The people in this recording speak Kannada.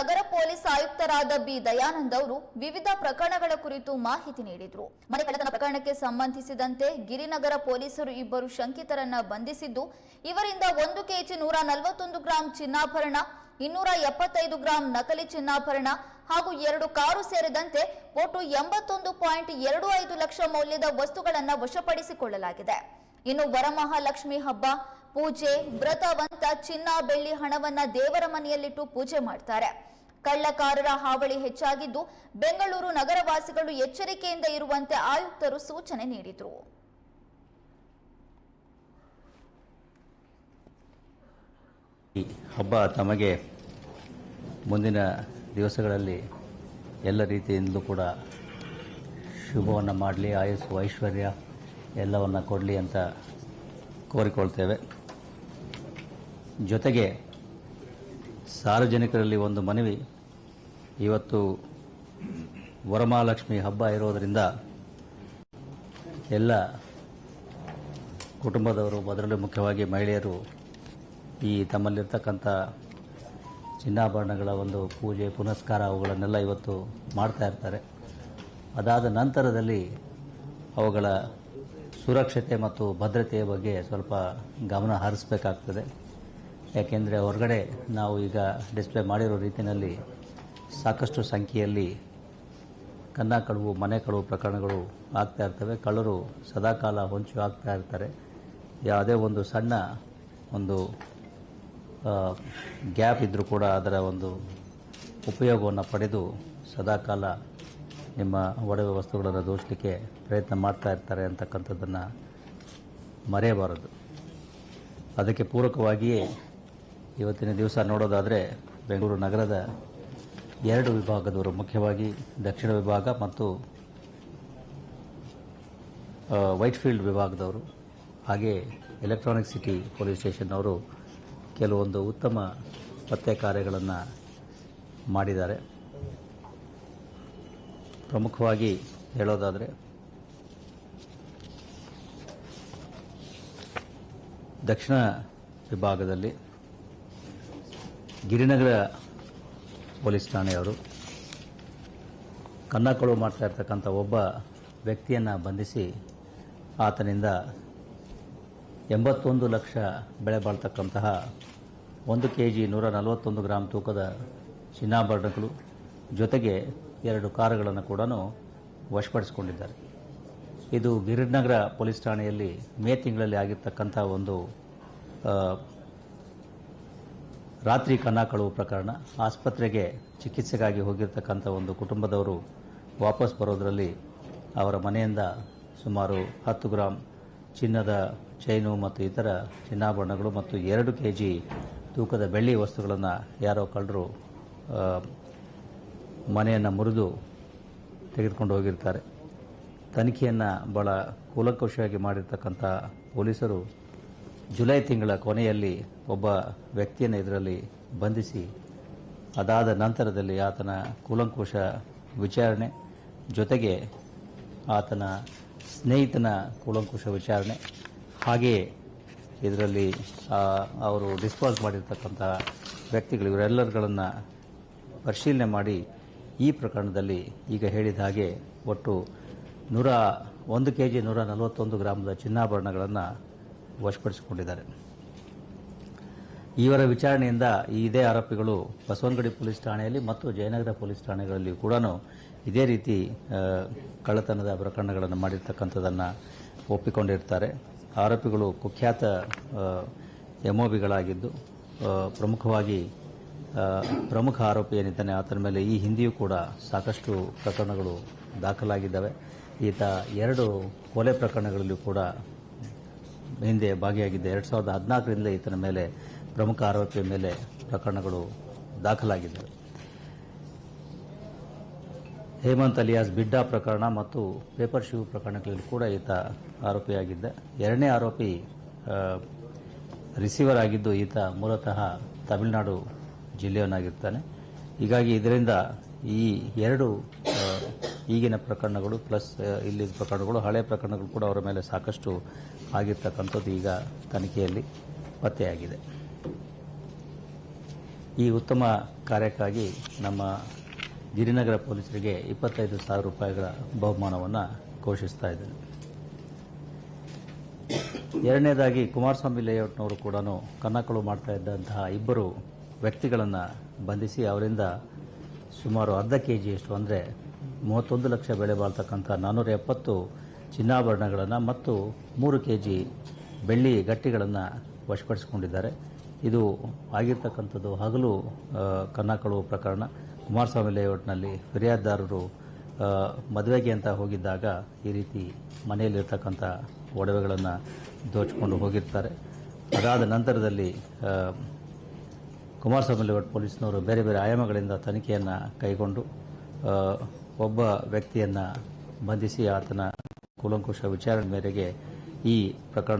ನಗರ ಪೊಲೀಸ್ ಆಯುಕ್ತರಾದ ಬಿ. ದಯಾನಂದ್ ಅವರು ವಿವಿಧ ಪ್ರಕರಣಗಳ ಕುರಿತು ಮಾಹಿತಿ ನೀಡಿದರು. ಮನೆ ಕಳ್ಳತನ ಪ್ರಕರಣಕ್ಕೆ ಸಂಬಂಧಿಸಿದಂತೆ ಗಿರಿನಗರ ಪೊಲೀಸರು ಇಬ್ಬರು ಶಂಕಿತರನ್ನ ಬಂಧಿಸಿದ್ದು, ಇವರಿಂದ ಒಂದು ಕೆಜಿ ನೂರ ನಲವತ್ತೊಂದು ಗ್ರಾಂ ಚಿನ್ನಾಭರಣ, ಇನ್ನೂರ ಎಪ್ಪತ್ತೈದು ಗ್ರಾಂ ನಕಲಿ ಚಿನ್ನಾಭರಣ ಹಾಗೂ ಎರಡು ಕಾರು ಸೇರಿದಂತೆ ಒಟ್ಟು ಎಂಬತ್ತೊಂದು ಪಾಯಿಂಟ್ ಎರಡು ಐದು ಲಕ್ಷ ಮೌಲ್ಯದ ವಸ್ತುಗಳನ್ನು ವಶಪಡಿಸಿಕೊಳ್ಳಲಾಗಿದೆ. ಇನ್ನು ವರಮಹಾಲಕ್ಷ್ಮಿ ಹಬ್ಬ, ಪೂಜೆ, ವ್ರತವಂತ ಚಿನ್ನ ಬೆಳ್ಳಿ ಹಣವನ್ನ ದೇವರ ಮನೆಯಲ್ಲಿಟ್ಟು ಪೂಜೆ ಮಾಡ್ತಾರೆ. ಕಳ್ಳಕಾರರ ಹಾವಳಿ ಹೆಚ್ಚಾಗಿದ್ದು ಬೆಂಗಳೂರು ನಗರವಾಸಿಗಳು ಎಚ್ಚರಿಕೆಯಿಂದ ಇರುವಂತೆ ಆಯುಕ್ತರು ಸೂಚನೆ ನೀಡಿದರು. ಹಬ್ಬ ತಮಗೆ ಮುಂದಿನ ದಿವಸಗಳಲ್ಲಿ ಎಲ್ಲ ರೀತಿಯಿಂದಲೂ ಕೂಡ ಶುಭವನ್ನು ಮಾಡಲಿ, ಆಯಸ್ಸು, ಐಶ್ವರ್ಯ. ಎಲ್ಲವನ್ನು ಕೊಡಲಿ ಅಂತ ಕೋರಿಕೊಳ್ತೇವೆ. ಜೊತೆಗೆ ಸಾರ್ವಜನಿಕರಲ್ಲಿ ಒಂದು ಮನವಿ, ಇವತ್ತು ವರಮಹಾಲಕ್ಷ್ಮಿ ಹಬ್ಬ ಇರೋದರಿಂದ ಎಲ್ಲ ಕುಟುಂಬದವರು ಅದರಲ್ಲೂ ಮುಖ್ಯವಾಗಿ ಮಹಿಳೆಯರು ಈ ತಮ್ಮಲ್ಲಿರ್ತಕ್ಕಂಥ ಚಿನ್ನಾಭರಣಗಳ ಒಂದು ಪೂಜೆ, ಪುನಸ್ಕಾರ ಅವುಗಳನ್ನೆಲ್ಲ ಇವತ್ತು ಮಾಡ್ತಾ ಇರ್ತಾರೆ. ಅದಾದ ನಂತರದಲ್ಲಿ ಅವುಗಳ ಸುರಕ್ಷತೆ ಮತ್ತು ಭದ್ರತೆಯ ಬಗ್ಗೆ ಸ್ವಲ್ಪ ಗಮನ ಹರಿಸಬೇಕಾಗ್ತದೆ. ಯಾಕೆಂದರೆ ಹೊರಗಡೆ ನಾವು ಈಗ ಡಿಸ್ಪ್ಲೇ ಮಾಡಿರೋ ರೀತಿಯಲ್ಲಿ ಸಾಕಷ್ಟು ಸಂಖ್ಯೆಯಲ್ಲಿ ಕನ್ನ ಕಳುವು ಮನೆ ಕಳುವು ಪ್ರಕರಣಗಳು ಆಗ್ತಾ ಇರ್ತವೆ. ಕಳ್ಳರು ಸದಾಕಾಲ ಹೊಂಚು ಆಗ್ತಾ ಇರ್ತಾರೆ. ಯಾವುದೇ ಒಂದು ಸಣ್ಣ ಒಂದು ಗ್ಯಾಪ್ ಇದ್ದರೂ ಕೂಡ ಅದರ ಒಂದು ಉಪಯೋಗವನ್ನು ಪಡೆದು ಸದಾಕಾಲ ನಿಮ್ಮ ಒಡವೆ ವಸ್ತುಗಳನ್ನು ದೋಷಲಿಕ್ಕೆ ಪ್ರಯತ್ನ ಮಾಡ್ತಾ ಇರ್ತಾರೆ ಅಂತಕ್ಕಂಥದ್ದನ್ನು ಮರೆಯಬಾರದು. ಅದಕ್ಕೆ ಪೂರಕವಾಗಿಯೇ ಇವತ್ತಿನ ದಿವಸ ನೋಡೋದಾದರೆ ಬೆಂಗಳೂರು ನಗರದ ಎರಡು ವಿಭಾಗದವರು, ಮುಖ್ಯವಾಗಿ ದಕ್ಷಿಣ ವಿಭಾಗ ಮತ್ತು ವೈಟ್ಫೀಲ್ಡ್ ವಿಭಾಗದವರು, ಹಾಗೆ ಎಲೆಕ್ಟ್ರಾನಿಕ್ ಸಿಟಿ ಪೊಲೀಸ್ ಸ್ಟೇಷನ್ ಅವರು ಕೆಲವೊಂದು ಉತ್ತಮ ಪತ್ತೆ ಕಾರ್ಯಗಳನ್ನು ಮಾಡಿದ್ದಾರೆ. ಪ್ರಮುಖವಾಗಿ ಹೇಳೋದಾದರೆ, ದಕ್ಷಿಣ ವಿಭಾಗದಲ್ಲಿ ಗಿರಿನಗರ ಪೊಲೀಸ್ ಠಾಣೆಯವರು ಕನ್ನಕಳು ಮಾಡ್ತಾ ಇರ್ತಕ್ಕಂಥ ಒಬ್ಬ ವ್ಯಕ್ತಿಯನ್ನು ಬಂಧಿಸಿ ಆತನಿಂದ ಎಂಬತ್ತೊಂದು ಲಕ್ಷ ಬೆಳೆ ಬಾಳ್ತಕ್ಕಂತಹ ಒಂದು ಕೆ ಜಿ ನೂರ ನಲವತ್ತೊಂದು ಗ್ರಾಮ್ ತೂಕದ ಚಿನ್ನಾಭರಣಗಳು ಜೊತೆಗೆ ಎರಡು ಕಾರುಗಳನ್ನು ಕೂಡ ವಶಪಡಿಸಿಕೊಂಡಿದ್ದಾರೆ. ಇದು ಗಿರಿನಗರ ಪೊಲೀಸ್ ಠಾಣೆಯಲ್ಲಿ ಮೇ ತಿಂಗಳಲ್ಲಿ ಆಗಿರ್ತಕ್ಕಂಥ ಒಂದು ರಾತ್ರಿ ಕನ್ನ ಕಳುವು ಪ್ರಕರಣ. ಆಸ್ಪತ್ರೆಗೆ ಚಿಕಿತ್ಸೆಗಾಗಿ ಹೋಗಿರ್ತಕ್ಕಂಥ ಒಂದು ಕುಟುಂಬದವರು ವಾಪಸ್ ಬರೋದರಲ್ಲಿ ಅವರ ಮನೆಯಿಂದ ಸುಮಾರು ಹತ್ತು ಗ್ರಾಮ್ ಚಿನ್ನದ ಚೈನು ಮತ್ತು ಇತರ ಚಿನ್ನಾಭರಣಗಳು ಮತ್ತು ಎರಡು ಕೆ ಜಿ ತೂಕದ ಬೆಳ್ಳಿ ವಸ್ತುಗಳನ್ನು ಯಾರೋ ಕಳ್ಳರು ಮನೆಯನ್ನು ಮುರಿದು ತೆಗೆದುಕೊಂಡು ಹೋಗಿರ್ತಾರೆ. ತನಿಖೆಯನ್ನು ಬಹಳ ಕೂಲಕೋಶವಾಗಿ ಮಾಡಿರ್ತಕ್ಕಂಥ ಪೊಲೀಸರು ಜುಲೈ ತಿಂಗಳ ಕೊನೆಯಲ್ಲಿ ಒಬ್ಬ ವ್ಯಕ್ತಿಯನ್ನು ಇದರಲ್ಲಿ ಬಂಧಿಸಿ, ಅದಾದ ನಂತರದಲ್ಲಿ ಆತನ ಕೂಲಂಕುಷ ವಿಚಾರಣೆ, ಜೊತೆಗೆ ಆತನ ಸ್ನೇಹಿತನ ಕೂಲಂಕುಷ ವಿಚಾರಣೆ ಹಾಗೆಯೇ ಇದರಲ್ಲಿ ಅವರು ಡಿಸ್ಪೋಸ್ ಮಾಡಿರ್ತಕ್ಕಂಥ ವ್ಯಕ್ತಿಗಳು ಇವರೆಲ್ಲರುಗಳನ್ನು ಪರಿಶೀಲನೆ ಮಾಡಿ ಈ ಪ್ರಕರಣದಲ್ಲಿ ಈಗ ಹೇಳಿದ ಹಾಗೆ ಒಟ್ಟು ನೂರ ಒಂದು ಕೆ ಜಿ ನೂರ ನಲವತ್ತೊಂದು ಗ್ರಾಮದ ಚಿನ್ನಾಭರಣಗಳನ್ನು ವಶಪಡಿಸಿಕೊಂಡಿದ್ದಾರೆ. ಇವರ ವಿಚಾರಣೆಯಿಂದ ಈ ಇದೇ ಆರೋಪಿಗಳು ಬಸವನಗುಡಿ ಪೊಲೀಸ್ ಠಾಣೆಯಲ್ಲಿ ಮತ್ತು ಜಯನಗರ ಪೊಲೀಸ್ ಠಾಣೆಗಳಲ್ಲಿ ಕೂಡ ಇದೇ ರೀತಿ ಕಳ್ಳತನದ ಪ್ರಕರಣಗಳನ್ನು ಮಾಡಿರ್ತಕ್ಕಂಥದ್ದನ್ನು ಒಪ್ಪಿಕೊಂಡಿರ್ತಾರೆ. ಆರೋಪಿಗಳು ಕುಖ್ಯಾತ ಎಂಒಬಿಗಳಾಗಿದ್ದು ಪ್ರಮುಖವಾಗಿ ಪ್ರಮುಖ ಆರೋಪಿ ಏನಿದ್ದಾನೆ, ಆತನ ಮೇಲೆ ಈ ಹಿಂದೆಯೂ ಕೂಡ ಸಾಕಷ್ಟು ಪ್ರಕರಣಗಳು ದಾಖಲಾಗಿದ್ದಾವೆ. ಈತ ಎರಡು ಕೊಲೆ ಪ್ರಕರಣಗಳಲ್ಲೂ ಕೂಡ ಹಿಂದೆ ಭಾಗಿಯಾಗಿದ್ದ. ಎರಡು ಸಾವಿರದ ಹದಿನಾಲ್ಕರಿಂದ ಈತನ ಮೇಲೆ ಪ್ರಮುಖ ಆರೋಪಿಯ ಮೇಲೆ ಪ್ರಕರಣಗಳು ದಾಖಲಾಗಿದ್ದಾವೆ. ಹೇಮಂತ್ ಅಲಿಯಾಸ್ ಬಿಡ್ಡಾ ಪ್ರಕರಣ ಮತ್ತು ಪೇಪರ್ ಶೂ ಪ್ರಕರಣಗಳಲ್ಲಿ ಕೂಡ ಈತ ಆರೋಪಿಯಾಗಿದ್ದ. ಎರಡನೇ ಆರೋಪಿ ರಿಸೀವರ್ ಆಗಿದ್ದು ಈತ ಮೂಲತಃ ತಮಿಳುನಾಡು ಜಿಲ್ಲೆಯವನಾಗಿರ್ತಾನೆ. ಹೀಗಾಗಿ ಇದರಿಂದ ಈ ಎರಡು ಈಗಿನ ಪ್ರಕರಣಗಳು ಪ್ಲಸ್ ಇಲ್ಲಿ ಪ್ರಕರಣಗಳು, ಹಳೆ ಪ್ರಕರಣಗಳು ಕೂಡ ಅವರ ಮೇಲೆ ಸಾಕಷ್ಟು ಆಗಿರ್ತಕ್ಕಂಥದ್ದು ಈಗ ತನಿಖೆಯಲ್ಲಿ ಪತ್ತೆಯಾಗಿದೆ. ಈ ಉತ್ತಮ ಕಾರ್ಯಕ್ಕಾಗಿ ನಮ್ಮ ಗಿರಿನಗರ ಪೊಲೀಸರಿಗೆ ಇಪ್ಪತ್ತೈದು ಸಾವಿರ ರೂಪಾಯಿಗಳ ಬಹುಮಾನವನ್ನು ಘೋಷಿಸ್ತಾ ಇದ್ದೇನೆ. ಎರಡನೇದಾಗಿ ಕುಮಾರಸ್ವಾಮಿ ಲೇಔಟ್ನವರು ಕೂಡ ಕನ್ನಕಳು ಮಾಡ್ತಾ ಇದ್ದಂತಹ ಇಬ್ಬರು ವ್ಯಕ್ತಿಗಳನ್ನು ಬಂಧಿಸಿ ಅವರಿಂದ ಸುಮಾರು ಅರ್ಧ ಕೆ ಜಿಯಷ್ಟು ಅಂದರೆ ಮೂವತ್ತೊಂದು ಲಕ್ಷ ಬೆಲೆ ಬಾಳ್ತಕ್ಕಂಥ ನಾನ್ನೂರ ಎಪ್ಪತ್ತು ಚಿನ್ನಾಭರಣಗಳನ್ನು ಮತ್ತು ಮೂರು ಕೆ ಜಿ ಬೆಳ್ಳಿ ಗಟ್ಟಿಗಳನ್ನು ವಶಪಡಿಸಿಕೊಂಡಿದ್ದಾರೆ. ಇದು ಆಗಿರ್ತಕ್ಕಂಥದ್ದು ಹಗಲು ಕನ್ನಕಳು ಪ್ರಕರಣ. ಕುಮಾರಸ್ವಾಮಿ ಲೇಔಟ್ನಲ್ಲಿ ಫಿರ್ಯಾದಿದಾರರು ಮದುವೆಗೆ ಅಂತ ಹೋಗಿದ್ದಾಗ ಈ ರೀತಿ ಮನೆಯಲ್ಲಿರ್ತಕ್ಕಂಥ ಒಡವೆಗಳನ್ನು ದೋಚಿಕೊಂಡು ಹೋಗಿರ್ತಾರೆ. ಅದಾದ ನಂತರದಲ್ಲಿ ಕುಮಾರಸ್ವಾಮಿ ಲೇಔಟ್ ಪೊಲೀಸ್ನವರು ಬೇರೆ ಬೇರೆ ಆಯಾಮಗಳಿಂದ ತನಿಖೆಯನ್ನು ಕೈಗೊಂಡು ಒಬ್ಬ ವ್ಯಕ್ತಿಯನ್ನು ಬಂಧಿಸಿ ಆತನ ಕೂಲಂಕುಷ ವಿಚಾರಣೆ ಮೇರೆಗೆ ಈ ಪ್ರಕರಣ